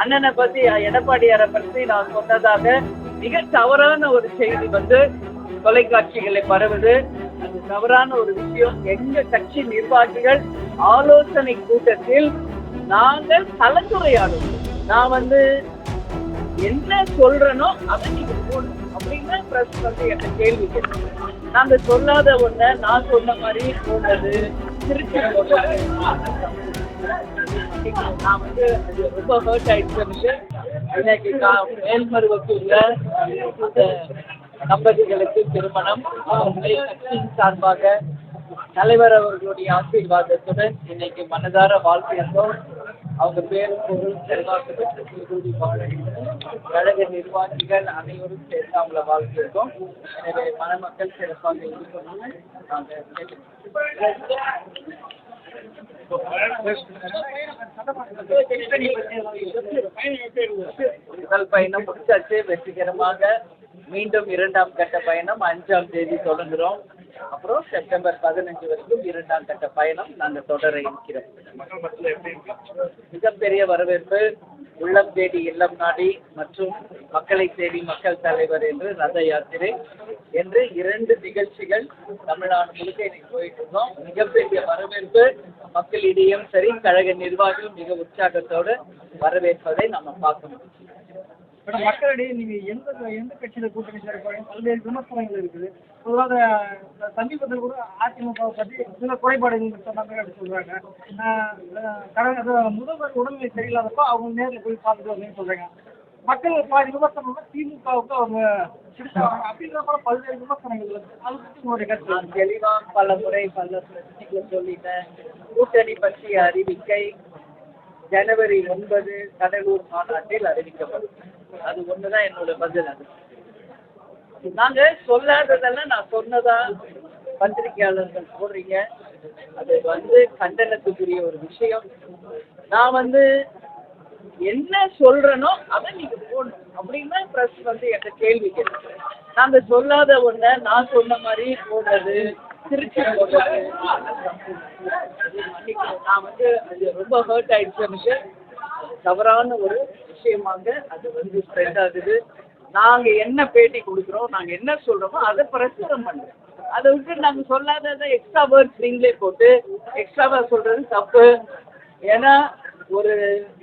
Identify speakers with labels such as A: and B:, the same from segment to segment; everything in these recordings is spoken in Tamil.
A: அண்ணனை பத்தி எடப்பாடியாரை பற்றி நான் சொன்னதாக மிக தவறான ஒரு செய்தி வந்து தொலைக்காட்சிகளை பரவுது. அது தவறான ஒரு விஷயம். எங்க கட்சி நிர்வாகிகள் ஆலோசனை கூட்டத்தில் நாங்கள் கலந்துரையாடும் நான் வந்து என்ன சொல்றனோ அதை நீங்க போடணும் அப்படின்னு பிரஸ் வந்து என்ன கேள்வி கேட்குது நாங்க சொல்லாத ஒண்ண நான் சொன்ன மாதிரி போனது திருச்சி நான் வந்து அது ரொம்ப ஹர்ட் ஆயிடுச்சு இன்னைக்கு கா- மேல்மருவத்தூர்ல இந்த தம்பதிகளுக்கு திருமணம். அவர்களை கட்சியின் சார்பாக தலைவர் அவர்களுடைய ஆசீர்வாதத்துடன் இன்னைக்கு மனதார வாழ்த்தியிருந்தோம் அவங்க பேரும் பொருள் செல்வாக்கு பெற்று கழக நிர்வாகிகள் அனைவரும் சேர்ந்து அவங்கள வாழ்த்திருக்கோம். எனவே மணமக்கள் சிறப்பாக இருக்கணும்னு நாங்கள் முதல் பயணம் முடிச்சாச்சு. வெற்றிகரமாக மீண்டும் இரண்டாம் கட்ட பயணம். அஞ்சாம் தேதி தொடங்குறோம். அப்புறம் செப்டம்பர் பதினஞ்சு வரைக்கும் இரண்டாம் கட்ட பயணம் நாங்கள் தொடர இருக்கிறோம். மிகப்பெரிய வரவேற்பு. உள்ளம் தேடி இல்லம் நாடி மற்றும் மக்களை தேடி மக்கள் தலைவர் என்று ரத யாத்திரை என்று இரண்டு நிகழ்ச்சிகள் தமிழ்நாடு முழுக்க இன்னைக்கு போயிட்டு இருக்கோம். மிகப்பெரிய வரவேற்பு மக்களிடையும் சரி கழக நிர்வாகிகள் மிக உற்சாகத்தோடு வரவேற்பதை நம்ம பார்க்க முடியும்.
B: மேடம் மக்களிடையே நீங்க எந்த எந்த கட்சியில கூட்டணி சேர்ப்பாங்க பல்வேறு விமர்சனங்கள் இருக்குது. பொதுவாக சமீபத்தில் கூட அதிமுக பற்றி சில குறைபாடுகள் சொன்னாங்க அப்படி சொல்றாங்க கடந்த அது முதல்வர் உடல்நிலை சரியில்லாதப்போ அவங்க நேரில் போய் பார்த்துட்டு வரணும்னு சொல்றாங்க. மக்கள் பாதி விமர்சனம் திமுகவுக்கு அவங்க பிடிச்சாங்க அப்படிங்கிற போல பல்வேறு விமர்சனங்கள் இருக்கு. அதை பற்றி உங்களுடைய கருத்து
A: நான் தெளிவா பல முறை பல பிரச்சனைகளை சொல்லிட்டேன். கூட்டணி பற்றிய அறிவிக்கை ஜனவரி ஒன்பது கடலூர் மாநாட்டில் அறிவிக்கப்படும் அது ஒண்ணுதான் என்னோட பதில் அது. நாங்க சொல்லாததெல்லாம் நான் சொன்னதா பத்திரிகையாளர்கள் போடுறீங்க அது வந்து கண்டனத்துக்குரிய ஒரு விஷயம். நான் வந்து என்ன சொல்றேனோ அதை நீங்க போடணும். அப்படின்னு பிரஸ் வந்து என்கிட்ட கேள்வி கேட்குது நாங்க சொல்லாத ஒண்ண நான் சொன்ன மாதிரி போடுறது திருச்சி போடுறது. நான் வந்து அது ரொம்ப ஹர்ட் ஆயிடுச்சு எனக்கு. தவறான ஒரு விஷயமாக அது வந்து ஸ்ப்ரெட் ஆகுது. நாங்க என்ன பேட்டி கொடுக்குறோம் நாங்க என்ன சொல்றோமோ அதை பிரச்சாரம் பண்றோம். அதை விட்டு நாங்க சொல்லாததை எக்ஸ்ட்ரா வேர்ட்ஸ் நீங்களே போட்டு எக்ஸ்ட்ராவா சொல்றது தப்பு. ஏன்னா ஒரு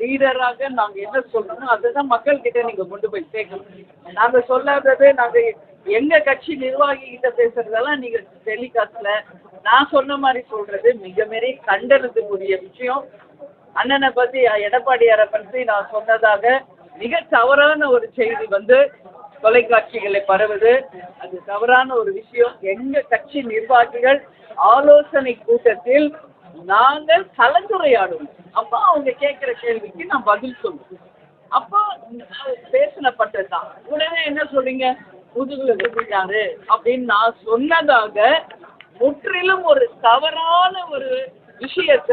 A: லீடராக நாங்க என்ன சொல்றோமோ அதுதான் மக்கள் கிட்ட நீங்க கொண்டு போய் சேர்க்கணும். நாங்க சொல்லாதது நாங்க எங்க கட்சி நிர்வாகி கிட்ட பேசுறதெல்லாம் நீங்க டெலிகாஸ்ட்ல நான் சொன்ன மாதிரி சொல்றது மிக மிக கண்டனத்துக்குரிய விஷயம். அண்ணனை பத்தி எடப்பாடியாரை பற்றி நான் சொன்னதாக மிக தவறான ஒரு செய்தி வந்து தொலைக்காட்சிகளை பரவுது. அது தவறான ஒரு விஷயம். எங்க கட்சி நிர்வாகிகள் ஆலோசனை கூட்டத்தில் நாங்கள் கலந்துரையாடுவோம் அப்போ அவங்க கேட்குற கேள்விக்கு நான் பதில் சொல்லுவேன் அப்போ பேசினப்பட்டதுதான் உடனே என்ன சொல்றீங்க? முதுகுல குத்திட்டாரு அப்படின்னு நான் சொன்னதாக முற்றிலும் ஒரு தவறான ஒரு விஷயத்த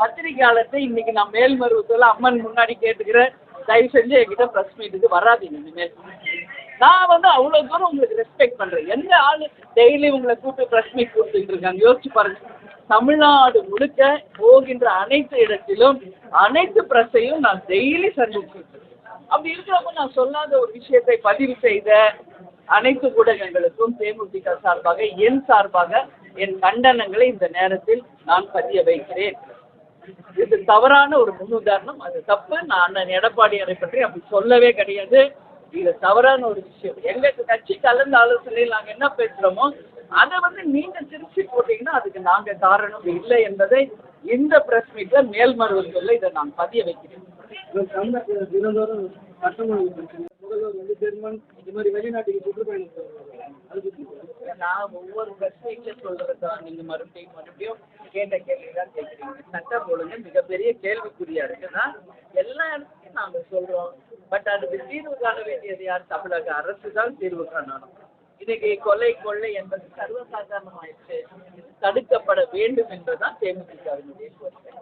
A: பத்திரிகையாளர்கிட்ட இன்னைக்கு நான் மேல்மருவத்தில் அம்மன் முன்னாடி கேட்டுக்கிறேன் தயவு செஞ்சு என்கிட்ட ப்ரெஸ் மீட்டுக்கு வராதீங்க இனிமேல். நான் வந்து அவ்வளோ தூரம் உங்களுக்கு ரெஸ்பெக்ட் பண்ணுறேன் எந்த ஆள் டெய்லி உங்களை கூப்பிட்டு ப்ரெஸ் மீட் கொடுத்துட்டு இருக்காங்க? யோசிச்சு பாருங்க. தமிழ்நாடு முழுக்க போகின்ற அனைத்து இடத்திலும் அனைத்து ப்ரெஸ்ஸையும் நான் டெய்லி சந்திச்சிருக்கேன் அப்படி இருக்கிறப்ப நான் சொல்லாத ஒரு விஷயத்தை பதிவு செய்த அனைத்து ஊடகங்களுக்கும் தேமுதிக சார்பாக என் சார்பாக என் கண்டனங்களை இந்த நேரத்தில் நான் பதிய வைக்கிறேன். இது தவறான ஒரு முன்னுதாரணம். அது தப்பு நான் அண்ணன் எடப்பாடியாரை பற்றி அப்படி சொல்லவே கிடையாது. இது தவறான ஒரு விஷயம். எங்க கட்சி கலந்து ஆலோசனையில் நாங்க என்ன பேசுறோமோ அதை வந்து நீங்க திருச்சி போட்டீங்கன்னா அதுக்கு நாங்க காரணம் இல்லை என்பதை இந்த பிரஸ் மீட்ல சொல்ல இதை நான் பதிய வைக்கிறேன்.
B: சட்டமன்ற முதல்வர் வந்து ஜெர்மன் இது மாதிரி வெளிநாட்டுக்கு சுற்றுப்பயணம் இடத்துல
A: நான் ஒவ்வொரு பிரச்சனைக்கு சொல்றது தான் நீங்க மறுபடியும் மறுபடியும் கேட்ட கேள்வி தான் கேட்குறீங்க சட்டம் ஒழுங்கு மிகப்பெரிய கேள்விக்குறியா இருக்குன்னா எல்லா இடத்துலையும் நாங்க சொல்றோம். பட் அதுக்கு தீர்வு காண வேண்டியது யார்? தமிழக அரசு தான் தீர்வு காணணும். இன்னைக்கு கொலை கொள்ளை என்பது சர்வசாதாரணமாயிடுச்சு. தடுக்கப்பட வேண்டும் என்பதுதான் தேமுதிகவினுடைய கோரிக்கை.